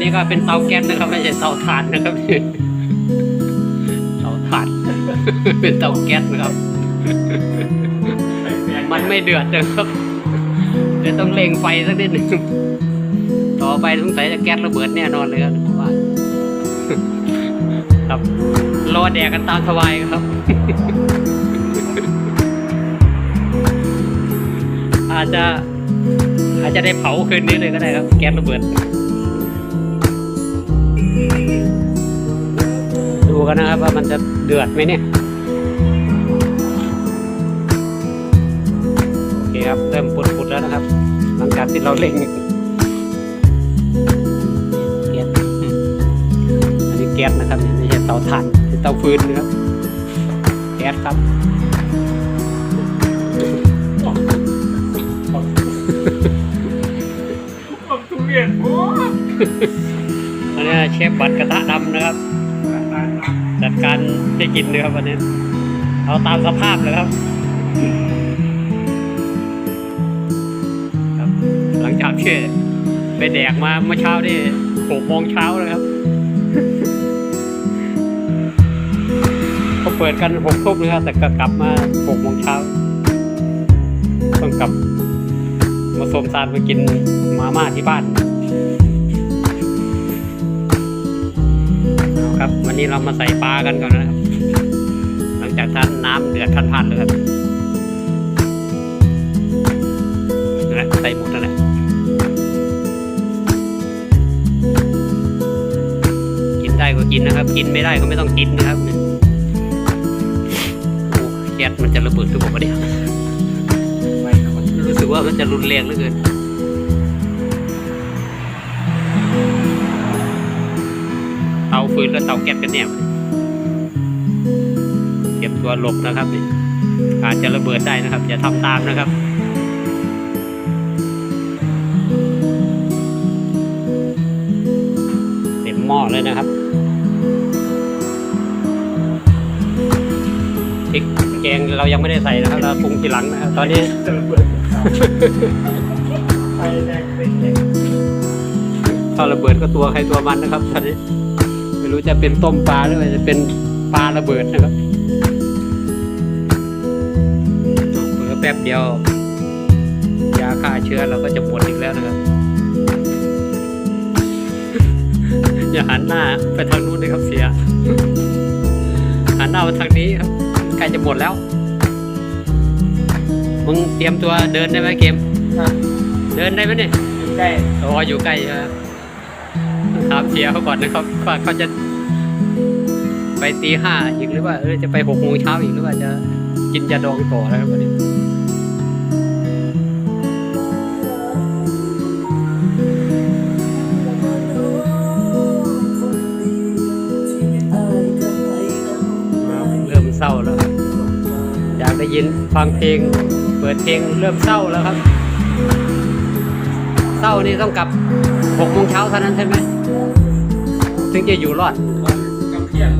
นี้ก็เป็นเตาแก๊สนะครับ ไม่ใช่เตาถ่านนะครับเตาถ่าน เป็นเตาแก๊สนะครับ มันไม่เดือดนะครับเดี๋ยวต้องเร่งไฟสักนิดหนึ่งต่อไปสงสัยจะแก๊สระเบิดแน่นอนเลยครับว่าครับรอแดกกันตามสบายครับ อาจจะอาจจะได้เผาคืนนี้เลยก็ได้ครับ แก๊สระเบิด กันนะครับ ว่ามันจะเดือดไหมเนี่ยโอเคครับเริ่มปุดๆแล้วนะครับ หลังจากที่เราเล่งแก๊สอันนี้แก๊สนะครับไม่ใช่เตาถ่านเป็นเตาฟืนนะครับแก๊สครับผมทุเรียนโอ้อันนี้เชฟบัตรกระทะดำนะครับ จัดการให้กินเลยครับวันนี้ เอาตามสภาพเลยครับ ครับ หลังจากที่ไปแดกมาเมื่อเช้านี่หกโมงเช้าแล้วครับเขาเปิดกันหกทุ่มนะครับแต่ก็กลับมาหกโมงเช้าต้องกลับมาสมซานมากินมาม่าที่บ้าน ครับ วันนี้เรามาใส่ปลากันก่อนนะครับ หลังจากท่านน้ำเดือดท่านพันเลยครับนั่นแหละใส่หมดนั่นแหละกินได้ก็กินนะครับ กินไม่ได้ก็ไม่ต้องกินนะครับโอ้แก๊สมันจะระเบิดทุกคนเดียวรู้สึกว่ามันจะรุนแรงเหลือเกิน เตาฟืนและเตาแก๊สกันเนี่ยเก็บตัวหลบนะครับนี่อาจจะระเบิดได้นะครับอย่าทำตามนะครับเต็มหม้อเลยนะครับพริกแกงเรายังไม่ได้ใส่นะครับเราปรุงทีหลังนะครับตอนนี้จะระเบิดถ้าระเบิดก็ตัวใครตัวมันนะครับตอนนี้ รู้จะเป็นต้มปลาหรือว่าจะเป็นปลาระเบิดนะครับเผื่อแป๊บเดียว ยาฆ่าเชื้อเราก็จะหมดอีกแล้วนะครับ อย่าหันหน้าไปทางนู้นเลยครับเสีย หันหน้ามาทางนี้ครับใกล้จะหมดแล้วมึงเตรียมตัวเดินได้ไหมเกมอะเดินได้ไหมเนี่ยอยู่ใกล้อ๋ออยู่ใกล้ใช่ไหม ถามเสียเขาก่อนนะครับว่าเขาจะไปตีห้าอีกหรือว่าเออจะไปหกโมงเช้าอีกหรือว่าจะกินยาดองต่อนะครับวันนี้เริ่มเศร้าแล้วอยากได้ยินฟังเพลง เปิดเพลงเริ่มเศร้าแล้วครับ เศร้านี่ต้องกลับหกโมงเช้าเท่านั้นใช่ไหม ถึงจะอยู่รอดกำเพียง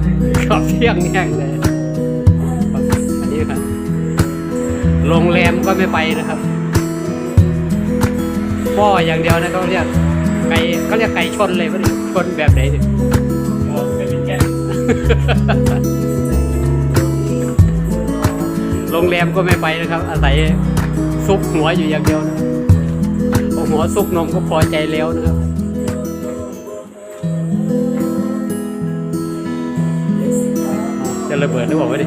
ขอบเที่ยงแห้งเลยครับอันนี้ครับโรงแรมก็ไม่ไปนะครับป้ออย่างเดียวนะเขาเรียกไก่เขาเรียกไก่ชนเลยว่าชนแบบไหนเนี่ยมองเป็นแก่โรงแรมก็ไม่ไปนะครับ อาศัยซุปหัวอยู่อย่างเดียวนะเอาหัวซุปนมก็พอใจแล้วนะครับ ระเบิดหรือเปล่าวะดิ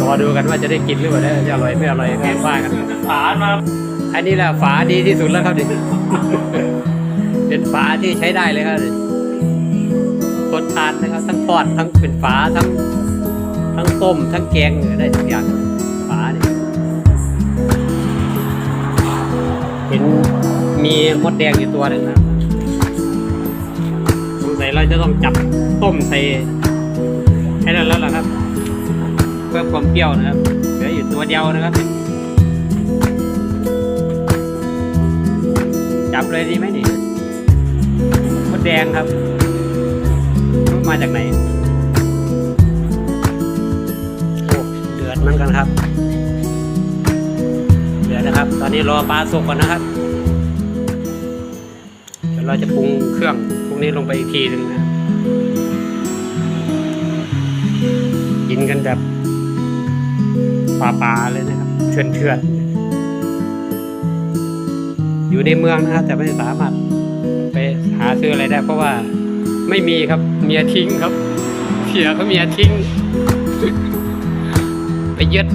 รอดูกันว่าจะได้กินหรือเปล่าเนี่ยจะอร่อยไม่อร่อยแกงว่ากันฐานมาอันนี้แหละฝาดีที่สุดแล้วครับดิเป็นฝาที่ใช้ได้เลยครับดิคนทานนะครับ ทั้งทอดทั้งเป็นฝาทั้งทั้งต้ม ทั้งแกงได้ทุกอย่างฝาเนี่ยเห็นมีมดแดงอยู่ตัวหนึ่งนะครับสงสัย เราจะต้องจับต้มใส่ให้นั่นแล้วล่ะครับ เพื่อความเปรี้ยวนะครับเหลืออยู่ตัวเดียวนะครับ จับเลยดีไหมนี่มดแดงครับรู้มาจากไหนโอ้เดือดเหมือนกันครับ เดือดนะครับ ตอนนี้รอปลาสุกก่อนนะครับเดี๋ยวเราจะปรุงเครื่อง นี้ลงไปอีกทีหนึ่งนะกินกันแบบป่าๆเลยนะครับเถื่อนๆอยู่ในเมืองนะครับแต่ไม่สามารถไปหาซื้ออะไรได้ เพราะว่าไม่มีครับเมียทิ้งครับเสียเขาเมียทิ้ง ไปยึด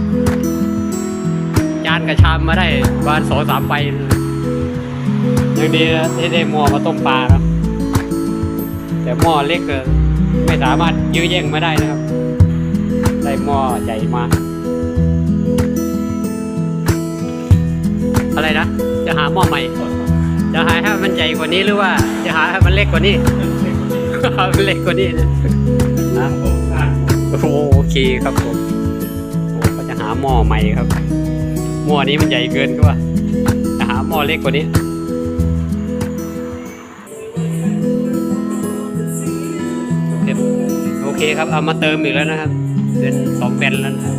จานกระชามมาได้ประมาณสองสามใบยังดีนะที่ได้ม้อมาต้มปลาครับ แต่หม้อเล็กก็ไม่สามารถยื้อแย่งมาได้นะครับ ได้หม้อใหญ่มา อะไรนะ จะหาหม้อใหม่ จะหาให้มันใหญ่กว่านี้หรือว่า จะหาให้มันเล็กกว่านี้เอามันเล็กกว่านี้นะโอโอเคครับผมก็จะหาหม้อใหม่ครับหม้อนี้มันใหญ่เกินก็ว่าจะหาหม้อเล็กกว่านี้ เคครับเอามาเติมอีกแล้วนะครับ เป็นสองแบนแล้วนะครับ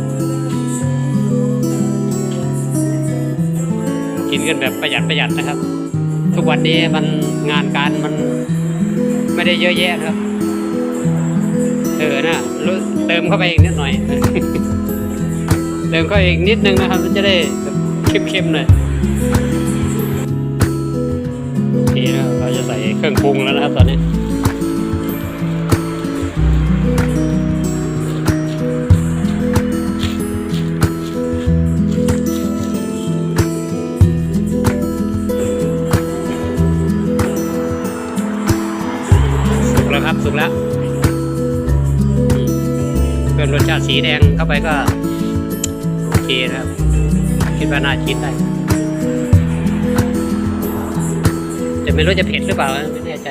กินกันแบบประหยัดประหยัดนะครับ ทุกวันนี้มันงานการมันไม่ได้เยอะแยะครับ เออนะรู้เติมเข้าไปอีกนิดหน่อย เติมเข้าไปอีกนิดนึงนะครับมันจะได้เข้มๆหน่อยโอเคนะเราจะใส่เครื่องปรุงแล้วนะครับตอนนี้ สชาติสีแดงเข้าไปก็โอเคนะครับ คิดว่าน่ากินได้แต่ไม่รู้จะเผ็ดหรือเปล่านะไม่แน่ใจ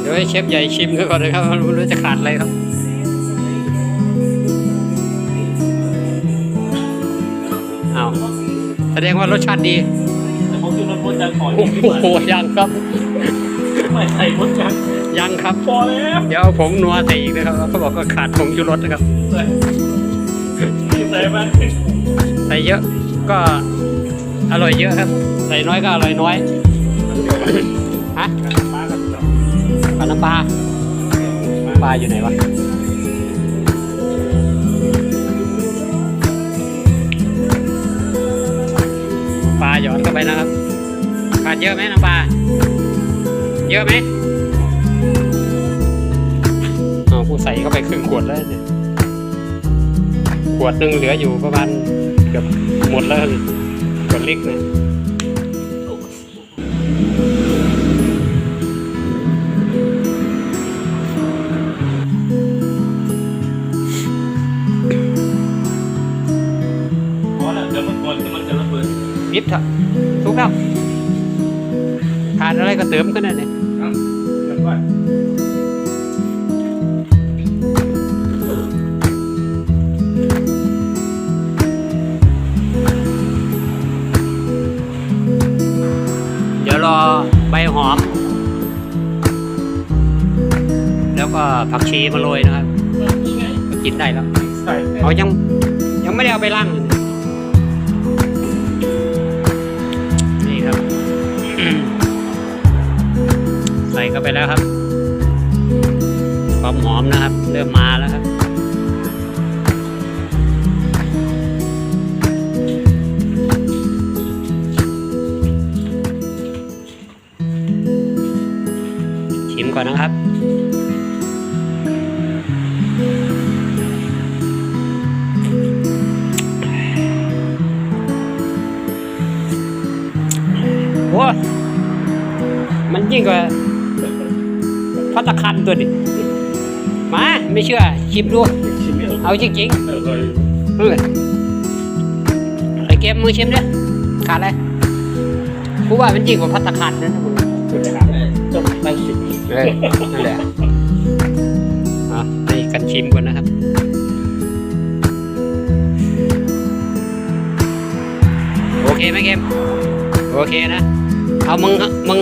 เดี๋ยวให้เชฟใหญ่ชิมก่อนนะครับไม่รู้จะขาดอะไรครับอ้าวแสดงว่ารสชาติดีแต่ผมคือรถมดจังขอโอ้โหยังครับ ไม่ใส่มดจัง ยังครับพอแล้วเดี๋ยวเอาผงนัวใส่อีกนะครับเขาบอกว่าขาดผงชูรสนะครับใส่ใส่มาใส่เยอะก็อร่อยเยอะครับ ใส่น้อยก็อร่อยน้อยฮะปลากับจับปลาน้ำปลาปลาอยู่ไหนวะปลาหยอดเข้าไปนะครับขาดเยอะไหมน้ำปลาเยอะไหม ใส่เข้าไปครึ่งขวดแล้วเนี่ยขวดหนึ่งเหลืออยู่ประมาณเกือบหมดแล้วขวดเล็กเนี่ยพอแล้วเดี๋ยวมันก่อนจะมันจะระเบิดปิดเถอะทุกแล้วขาดอะไรก็เติมขึ้นนั่นเอง รอใบหอม แล้วก็ผักชีมาโรยนะครับก็กินได้แล้วใส่เขายังยังไม่ได้เอาไปล้างนี่ครับ ใส่เข้าไปแล้วครับความหอมนะครับ เริ่มมาแล้วครับ ก่อนนะครับโอ้มันยิ่งกว่าพัตคันตัวดิมา ไม่เชื่อ ชิมดู เอาจริงๆเออไอเกมมือชิมเนี่ยขาดอะไรกูว่ามันยิ่งกว่าพัตคันนะมึงสุด ต้ไปสินั่นแหละให้กันชิมก่อนนะครับโอเคไหมเกมโอเคนะ เอามึงมึง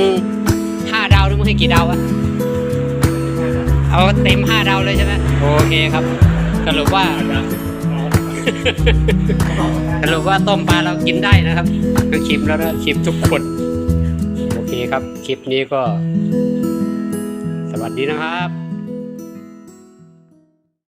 ห้าดาวหรือมึงให้กี่ดาวอะเอาเต็มห้าดาวเลยใช่ไหมโอเคครับสรุปว่าสรุปว่าต้มปลาเรากินได้นะครับก็ชิมแล้วนะชิมทุกคน เคครับ คลิปนี้ก็ สวัสดีนะครับ